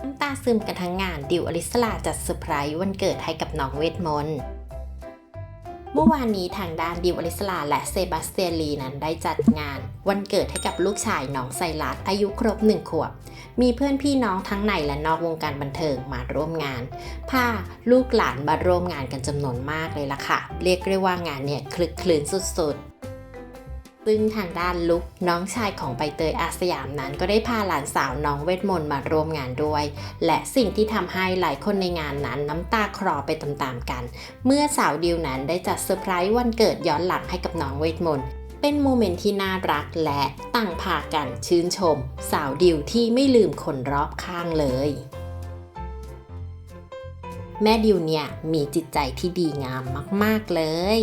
น้ำตาซึมกันทั้งงานดิวอลิสลาจัดเซอร์ไพรส์วันเกิดให้กับน้องเวทมนต์เมื่อวานนี้ทางด้านดิวอลิสลาและเซบาสเตียนลีนั้นได้จัดงาน วันเกิดให้กับลูกชายน้องไซรัสอายุครบหนึ่งขวบ มีเพื่อนพี่น้องทั้งในและนอกวงการบันเทิงมาร่วมงานพาลูกหลานมาร่วมงานกันจำนวนมากเลยล่ะค่ะ เรียกได้ว่างานเนี่ยคลึกคลื้นสุดๆ ซึ่งทางด้านลุกน้องชายของใบเตยอาสยามนั้นก็ได้พาหลานสาวน้องเวทมนต์มาร่วมงานด้วย และสิ่งที่ทำให้หลายคนในงานนั้นน้ำตาคลอไปตามๆกัน เมื่อสาวดิวนั้นได้จัดเซอร์ไพรส์วันเกิดย้อนหลังให้กับน้องเวทมนต์เป็นโมเมนต์ที่น่ารักและตั้งพากันชื่นชม สาวดิวที่ไม่ลืมคนรอบข้างเลยแม่ดิวเนี่ยมีจิตใจที่ดีงามมาก ๆ เลย